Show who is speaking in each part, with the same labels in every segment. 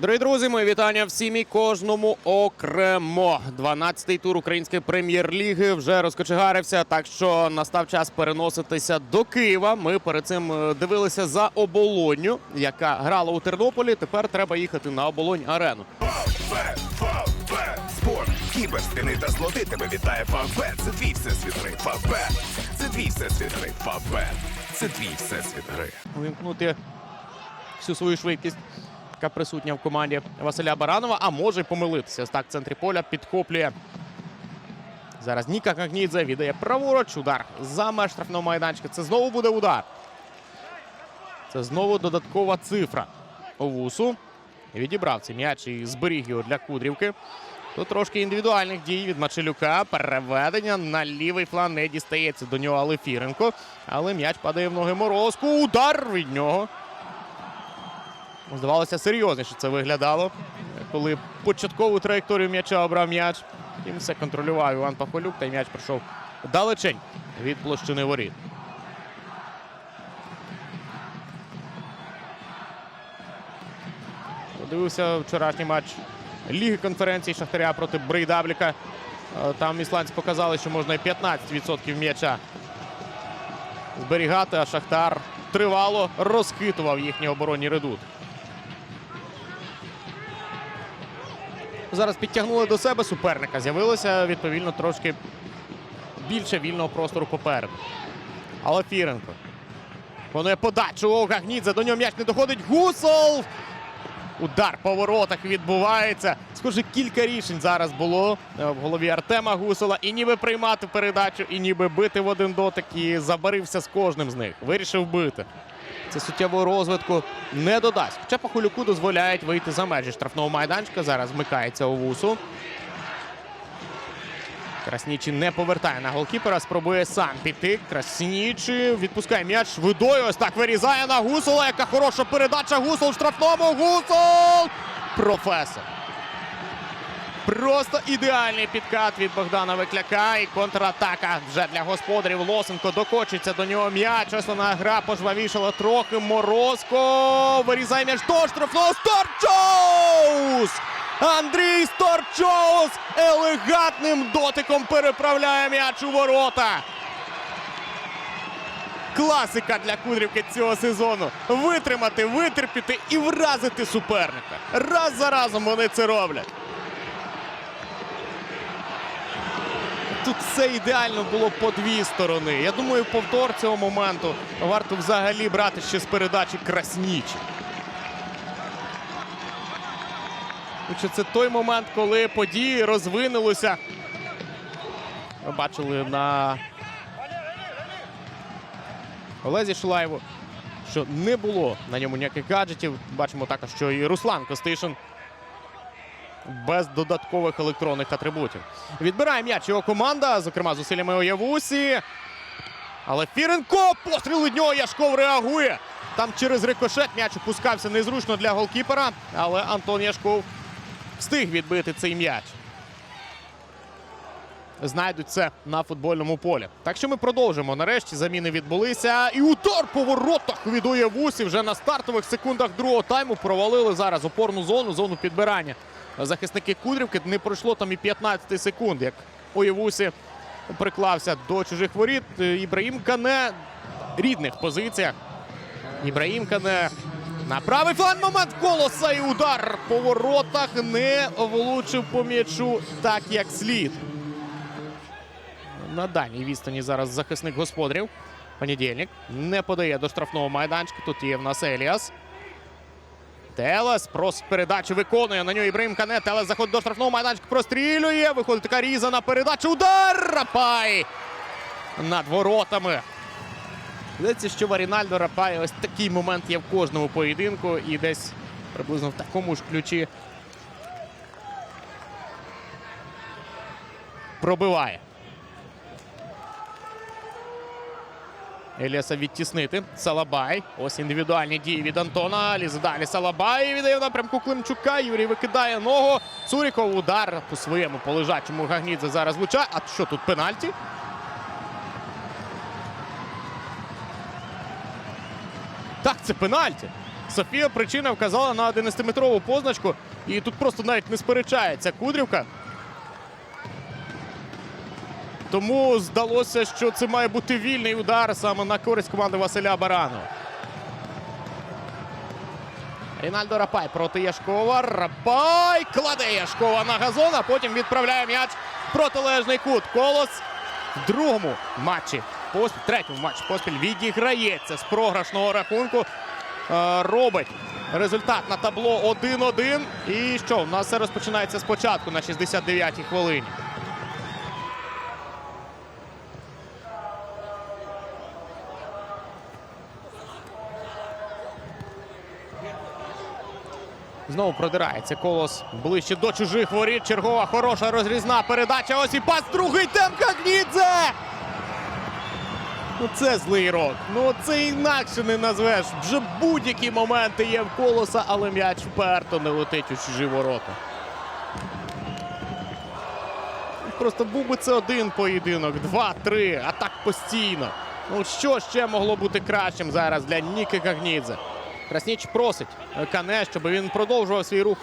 Speaker 1: Дорогі друзі, мої вітання всім і кожному окремо. 12-й тур української прем'єр-ліги вже розкочегарився, так що настав час переноситися до Києва. Ми перед цим е, дивилися за оболонню, яка грала у Тернополі. Тепер треба їхати на оболонь арену.
Speaker 2: Спорт, кіберстини та злоти тебе вітає Фавбет. Це твій всесвіт гри. Фавбет, це твій всесвіт гри. Фавбет, це твій всесвіт гри.
Speaker 1: Увімкнути всю свою швидкість, яка присутня в команді Василя Баранова, а може й помилитися. Так в центрі поля підхоплює. Зараз Ніка Кагнідзе віддає праворуч. Удар за меж штрафного майданчика. Це знову буде удар. Це знову додаткова цифра. Овусу. Відібрав цей м'яч і зберіг його для Кудрівки. Тут трошки індивідуальних дій від Мачелюка. Переведення на лівий фланг не дістається до нього Алефіренко. Але м'яч падає в ноги Морозку. Удар від нього. Здавалося, серйозніше це виглядало, коли початкову траєкторію м'яча обрав м'яч. Тим все контролював Іван Пахолюк, та й м'яч пройшов далечень від площини воріт. Подивився вчорашній матч Ліги конференції Шахтаря проти Брейдабліка. Е, Там ісландці показали, що можна і 15% м'яча зберігати, а Шахтар тривало розхитував їхні оборонні редути. Зараз підтягнули до себе суперника. З'явилося відповідно трошки більше вільного простору попереду. Але Фіренко. Виконує подачу. О, Гагнідзе. До нього м'яч не доходить. Гусол! Удар по воротах відбувається. Схоже, кілька рішень зараз було е, в голові Артема Гусола. І ніби приймати передачу, і ніби бити в один дотик. І забарився з кожним з них. Вирішив бити. Це суттєвого розвитку не додасть. Хоча Пахулюку дозволяють вийти за межі штрафного майданчика. Зараз вмикається Овусу. Краснічі не повертає на голкіпера, спробує сам піти. Краснічі відпускає м'яч видою. Ось так вирізає на Гусола. Яка хороша передача. Гусол в штрафному. Гусол! Професор. Просто ідеальний підкат від Богдана Викляка. І контратака вже для господарів. Лосенко докочується до нього м'яч. Ось вона гра пожвавішала трохи. Морозко вирізає м'яч до штрафного. Сторчоус! Андрій Сторчоус елегантним дотиком переправляє м'яч у ворота. Класика для Кудрівки цього сезону. Витримати, витерпіти і вразити суперника. Раз за разом вони це роблять. Тут все ідеально було по дві сторони. Я думаю, повтор цього моменту варто взагалі брати ще з передачі Краснічі. Тому це той момент, коли події розвинулися. Ми бачили на Олезі Шулаєву, що не було на ньому ніяких гаджетів. Бачимо також, що і Руслан Костишин без додаткових електронних атрибутів. Відбирає м'яч його команда, зокрема зусиллями Оявусі. Але Фіренко постріл від нього Яшков реагує. Там через рикошет м'яч опускався незручно для голкіпера, але Антон Яшков встиг відбити цей м'яч. Знайдуть це на футбольному полі. Так що ми продовжимо. Нарешті заміни відбулися. І удар по воротах від Оявусі вже на стартових секундах другого тайму провалили зараз опорну зону, зону підбирання. Захисники Кудрівки не пройшло там і 15 секунд, як Оявусі приклався до чужих воріт. Ібраїм Кане рідних позиціях. Ібраїм Кане на правий фланг момент колоса і удар по воротах не влучив по м'ячу так, як слід. На дальній відстані зараз захисник господарів. Понедільник не подає до штрафного майданчика. Тут є в нас Еліас. Телес прос передачі виконує на нього Ібраїм Кане. Телес заходить до штрафного майданчика, прострілює. Виходить така різана передача. Удар! Рапай! Над воротами. Здається, що Варінальдо Рапай ось такий момент є в кожному поєдинку. І десь приблизно в такому ж ключі пробиває. Еліаса відтіснити. Салабай. Ось індивідуальні дії від Антона. Лізе далі Салабай. Віддає в напрямку Климчука. Юрій викидає ногу. Цуріков удар по своєму полежачому Гагнідзе зараз влучає. А що тут пенальті? Так, це пенальті. Софія причина вказала на 11-метрову позначку. І тут просто навіть не сперечається Кудрівка. Тому здалося, що це має бути вільний удар саме на користь команди Василя Баранова. Рінальдо Рапай проти Яшкова. Рапай кладе Яшкова на газон, а потім відправляє м'яч в протилежний кут. Колос в другому матчі поспіль, третьому матчі поспіль відіграється з програшного рахунку. Е, робить результат на табло 1-1. І що? У нас все розпочинається спочатку на 69-й хвилині. Знову продирається колос ближче до чужих воріт. Чергова хороша розрізна передача. Ось і пас другий темп Кагнідзе! Ну це злий рок. Ну це інакше не назвеш. Вже будь-які моменти є в колоса, але м'яч вперто не летить у чужі ворота. Просто був би це один поєдинок, два-три, а так постійно. Ну що ще могло бути кращим зараз для Ніки Кагнідзе? Красніч просить Кане, щоб він продовжував свій рух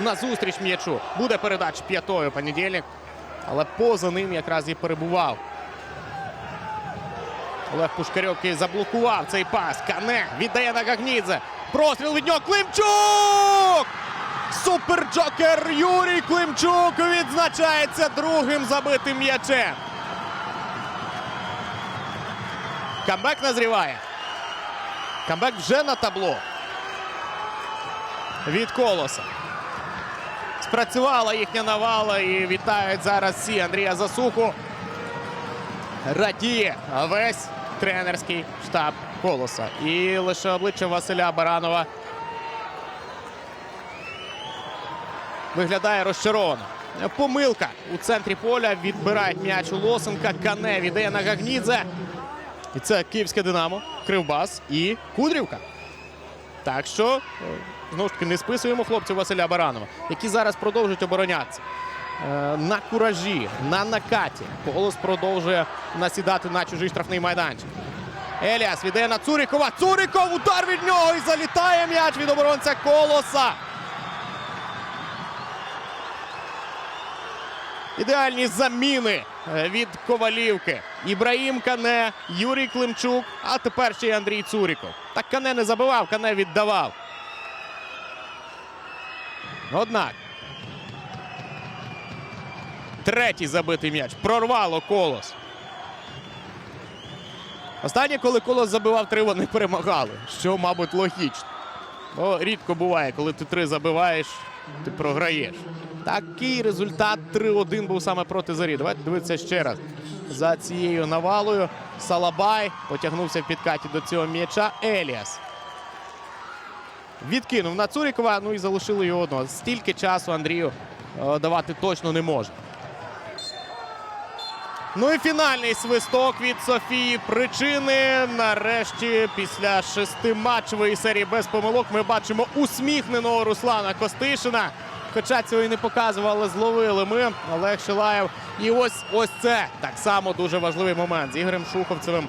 Speaker 1: на зустріч м'ячу. Буде передач п'ятою понедільник, але поза ним якраз і перебував. Олег Пушкарьовки заблокував цей пас. Кане віддає на Гагнідзе. Простріл від нього Климчук! Суперджокер Юрій Климчук відзначається другим забитим м'ячем. Камбек назріває. Камбек вже на табло. Від колоса. Спрацювала їхня навала і вітають зараз всі Андрія Засуху. Радіє весь тренерський штаб колоса. І лише обличчя Василя Баранова виглядає розчаровано. Помилка у центрі поля. Відбирають м'яч у Лосенка. Кане віддає на Гагнідзе. І це київське Динамо, Кривбас і Кудрівка. Так що, е, знову ж таки, не списуємо хлопців Василя Баранова, які зараз продовжують оборонятися. Е, На куражі, на накаті. Голос продовжує насідати на чужий штрафний майданчик. Еліас віддає на Цурікова. Цуріков удар від нього і залітає м'яч від оборонця Колоса. Ідеальні заміни е, від Ковалівки. Ібраїм Кане, Юрій Климчук, а тепер ще й Андрій Цуріков. Так Кане не забивав, Кане віддавав. Однак. Третій забитий м'яч. Прорвало колос. Останнє, коли колос забивав три, вони перемагали. Що, мабуть, логічно. Бо рідко буває, коли ти три забиваєш, ти програєш. Такий результат 3-1 був саме проти зарі. Давайте дивитися ще раз. За цією навалою Салабай потягнувся в підкаті до цього м'яча. Еліас. Відкинув на Цурікова, ну і залишили його одного. Стільки часу Андрію е, давати точно не може. Ну і фінальний свисток від Софії Причини. Нарешті, після шестиматчевої серії без помилок, ми бачимо усміхненого Руслана Костишина. Хоча цього і не показували, зловили ми. Олег Шилаєв. І ось ось це так само дуже важливий момент з Ігорем Шуховцевим.